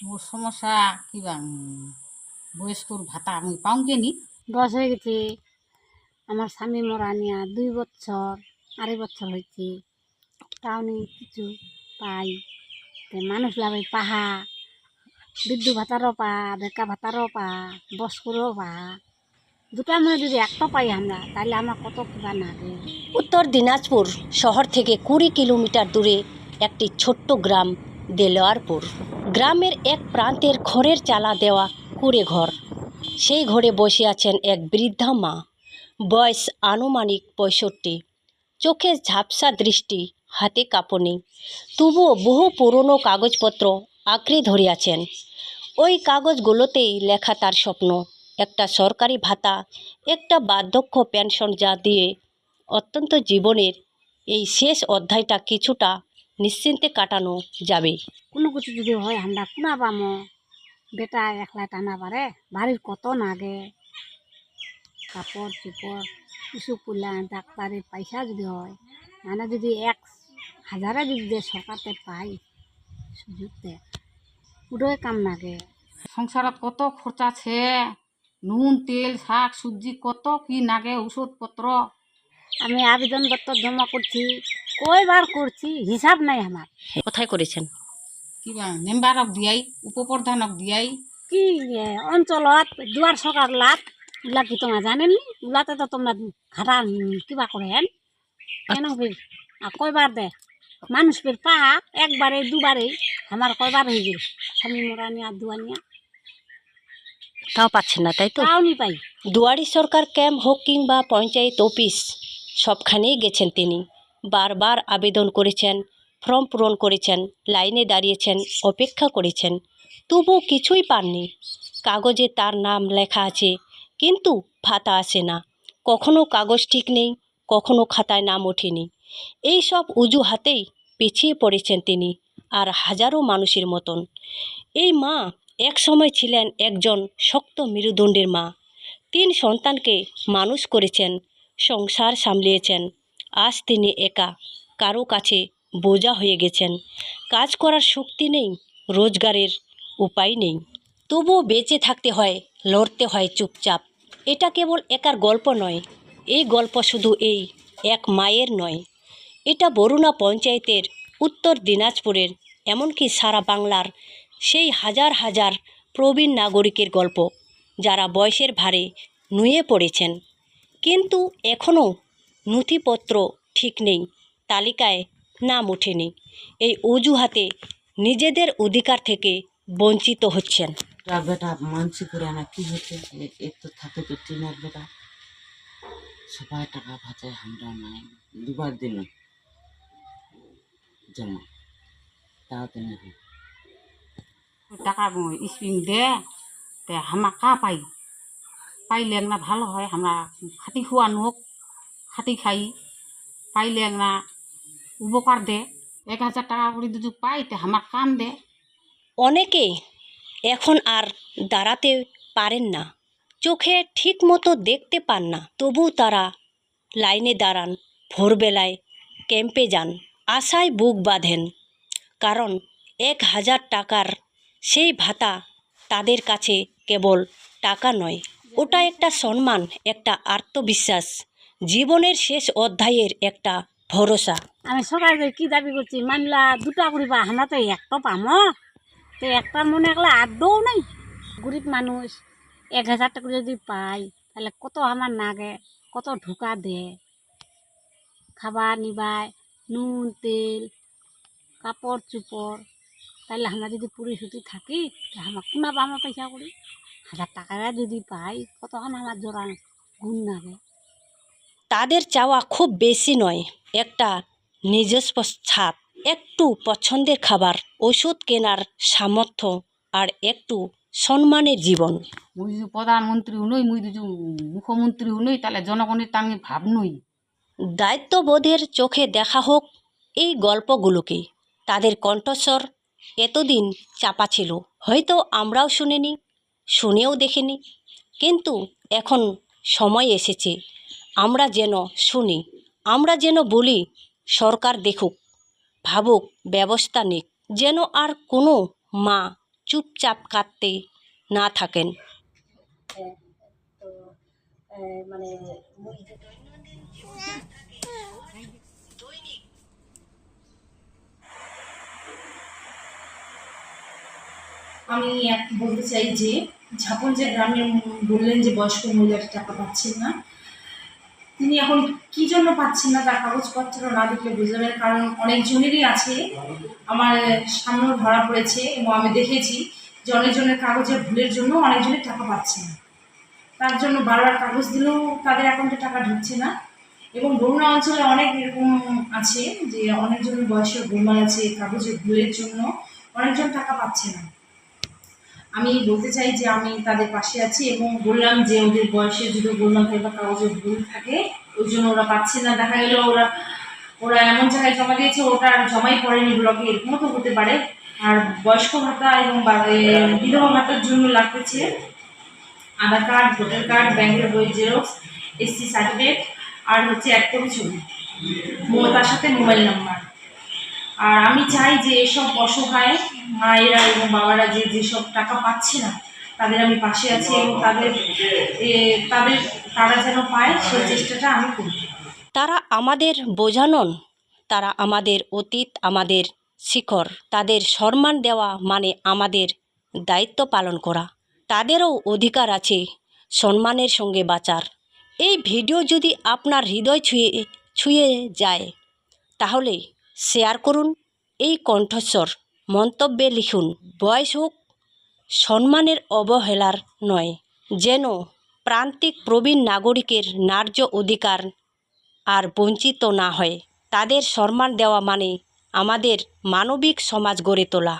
মোর সমস্যা কিবা বয়স্কর ভাতা আমি পাও কেনি? বয়স হয়ে গেছে। আমার স্বামী মরা নিয়া দুই বছর আড়াই বছর হয়েছে তাও নেই কিছু পাই। মানুষ লাভে পাহা বিদ্যুৎ ভাতারও পা বেকা ভাতারও পা বস্করও পা। দুটা মধ্যে যদি একটা পাই আমরা তাহলে আমার কত কিবা লাগে উত্তর দিনাজপুর শহর থেকে কুড়ি কিলোমিটার দূরে একটি ছোট্ট গ্রাম দেলোয়ারপুর। গ্রামের এক প্রান্তের খড়ের চালা দেওয়া কুড়ে ঘর। সেই ঘরে বসে আছেন এক বৃদ্ধা মা। বয়স আনুমানিক পঁয়ষট্টি। চোখে ঝাপসা দৃষ্টি, হাতে কাঁপনি। তবুও বহু পুরনো কাগজপত্র আঁকড়ে ধরে আছেন। ওই কাগজগুলোতেই লেখা তার স্বপ্ন, একটা সরকারি ভাতা, একটা বার্ধক্য পেনশন যা দিয়ে অত্যন্ত জীবনের এই শেষ অধ্যায়টা কিছুটা নিশ্চিন্তে কাটানো যাবে। কোনো কিছু যদি হয় আমরা কোনা পামো বেটা একলা টানা পারে বাড়ির কত নাগে? কাপড় চোপড় কিছু করলাম ডাক্তারের পয়সা যদি হয় মানে যদি এক হাজারে যদি সরকারতে পাই সুযোগতে পুরোই কাম নাগে। সংসারত কত খরচা আছে? নুন তেল শাক সবজি কত কি নাগে? ওষুধপত্র আমি আবেদন আবেদনপত্র জমা করছি কয়বার করছি হিসাব নাই আমার। কোথায় করেছেন? কিবা মেম্বারক দিয়াই উপপ্রধানক দিয়াই। কি এ, অঞ্চলত দুয়ার সরকার লাভ ওগুলা কি তোমরা জানেন ওগুলাতে তো তোমরা ঘাটা উম, কিবা করে হেন। কেন আর কয়বার দে? মানুষ ফির পাহা একবারে দুবারে আমার কয়বার হয়ে গেল? স্বামী মোরা নিয়া দুয়া নিয়া। তাও পাচ্ছেন না তাই তো? তাও নি পাই। দুয়ারি সরকার ক্যাম্প হোক কিংবা পঞ্চায়েত অফিস সবখানেই গেছেন তিনি। বারবার আবেদন করেছেন, ফর্ম পূরণ করেছেন, লাইনে দাঁড়িয়েছেন, অপেক্ষা করেছেন। তবু কিছুই পাননি। কাগজে তার নাম লেখা আছে, কিন্তু ভাতা আসে না। কখনো কাগজ ঠিক নেই, কখনো খাতায় নাম ওঠেনি। এই সব অজুহাতেই পিছিয়ে পড়েছেন তিনি, আর হাজারো মানুষের মতন। এই মা এক সময় ছিলেন একজন শক্ত মেরুদণ্ডের মা। তিন সন্তানকে মানুষ করেছেন সংসার সামলিয়েছেন। আজ তিনি একা, কারও কাছে বোঝা হয়ে গেছেন। কাজ করার শক্তি নেই, রোজগারের উপায় নেই। তবুও বেঁচে থাকতে হয়, লড়তে হয় চুপচাপ। এটা কেবল একার গল্প নয়, এই গল্প শুধু এই এক মায়ের নয়। এটা বরুণা পঞ্চায়েতের উত্তর দিনাজপুরের, এমনকি সারা বাংলার সেই হাজার হাজার প্রবীণ নাগরিকের গল্প, যারা বয়সের ভারে নুয়ে পড়েছেন। কিন্তু এখনও নথিপত্র ঠিক নেই তালিকায় নাম ওঠেনি। এই অজুহাতে নিজেদের অধিকার থেকে বঞ্চিত হচ্ছেন। বেটা মানসি করে না কি হচ্ছে? এক তো থাকে তো টিনের বেটা। সবাই টাকা ভাতায় আমরা নাই। দুবার দিন জমা তাও তো টাকা স্প্রিং দে তে হামা কা পাই? পাইলে না ভালো হয়, আমরা খাটি খোয়া নোক, খাটি খাই পাইলে না উপকার দে, এক হাজার টাকা করে যদি পাই তে আমার কাম দে। অনেকে এখন আর দাঁড়াতে পারেন না, চোখে ঠিক মতো দেখতে পান না তবু তারা লাইনে দাঁড়ান, ভোরবেলায় ক্যাম্পে যান, আশায় বুক বাঁধেন, কারণ এক হাজার টাকার সেই ভাতা তাদের কাছে কেবল টাকা নয়। ওটা একটা সম্মান, একটা আত্মবিশ্বাস, জীবনের শেষ অধ্যায়ের একটা ভরসা। আমি সরকারকে কি দাবি করছি মানলা দুটা করিবা আমরা তো একটা পামো। তো একটার মনে একলা আদৌ নাই। গরিব মানুষ, এক হাজার টাকা যদি পাই তাহলে কত আমার নাগে, কত ঢোকা দে। খাবার নিবায়, নুন, তেল কাপড় চোপড় তাহলে আমরা যদি পুরি সুতি থাকি, তাহলে আমার কোনা পামো পয়সা করি? হাজার টাকা যদি পাই কতক্ষণ আমার জোড়া গুণ নাগে তাদের চাওয়া খুব বেশি নয়। একটা নিজস্ব ছাপ একটু পছন্দের খাবার ওষুধ কেনার সামর্থ্য আর একটু সম্মানের জীবন। মুই যদি প্রধানমন্ত্রী নই মুই যদি মুখ্যমন্ত্রী নই তাহলে জনগণের তো আমি ভাব নই। দায়িত্ববোধের চোখে দেখা হোক এই গল্পগুলোকে। তাদের কণ্ঠস্বর এতদিন চাপা ছিল হয়তো আমরাও শুনিনি। শুনেও দেখিনি। কিন্তু এখন সময় এসেছে, আমরা যেন শুনি, আমরা যেন বলি, সরকার দেখুক, ভাবুক, ব্যবস্থা নিক, যেন আর কোনো মা চুপচাপ কাঁদতে না থাকেন। আমি বলতে চাই যে ঝাপন যে গ্রামের উম বললেন যে বয়স্ক মহিলাটি টাকা পাচ্ছেন না, তিনি এখন কি জন্য পাচ্ছেন না তার কাগজপত্র না দেখলে বুঝতে কারণ অনেকজনেরই আছে, আমার সামনেও ধরা পড়েছে এবং আমি দেখেছি যে অনেকজনের কাগজের ভুলের জন্য অনেকজনের টাকা পাচ্ছে না। তার জন্য বারবার কাগজ দিলেও তাদের অ্যাকাউন্টে টাকা ঢুকছে না এবং বরুণা অঞ্চলে অনেক এরকম আছে যে অনেকজনের বয়সের গোলমাল আছে কাগজের ভুলের জন্য অনেকজন টাকা পাচ্ছে না। আমি বলতে চাই যে আমি তাদের পাশে আছি এবং বললাম যে ওদের বয়সে যদি গোলমাল বা কাগজে ভুল থাকে, ওই জন্য ওরা পাচ্ছে না। দেখা গেল ওরা ওরা এমন জায়গায় জমা দিয়েছে, ওটা আর জমাই পড়েনি ব্লকে এরকমও তো হতে পারে। আর বয়স্ক ভাতা এবং বিধবা ভাতার জন্য লাগতেছে আধার কার্ড, ভোটার কার্ড ব্যাংকের বই জেরক্স এসসি সার্টিফিকেট আর হচ্ছে এক কপি ছবি। তার সাথে মোবাইল নাম্বার আর আমি চাই যে এসব অসহায় মায়েরা এবং বাবারা যে যেসব টাকা পাচ্ছে না, তাদের আমি পাশে আছি এবং তাদের তাদের, তারা যেন পায় সেই চেষ্টাটা আমি করি। তারা আমাদের বোঝানন তারা আমাদের অতীত, আমাদের শিখর, তাদের সম্মান দেওয়া মানে আমাদের দায়িত্ব পালন করা। তাদেরও অধিকার আছে সম্মানের সঙ্গে বাঁচার। এই ভিডিও যদি আপনার হৃদয় ছুঁয়ে ছুঁয়ে যায়, তাহলে শেয়ার করুন এই কণ্ঠস্বর। মন্তব্যে লিখুন, বয়স হোক, সম্মানের অবহেলার নয়, যেন প্রান্তিক প্রবীণ নাগরিকের ন্যায্য অধিকার আর বঞ্চিত না হয়। তাদের সম্মান দেওয়া মানে আমাদের মানবিক সমাজ গড়ে তোলা।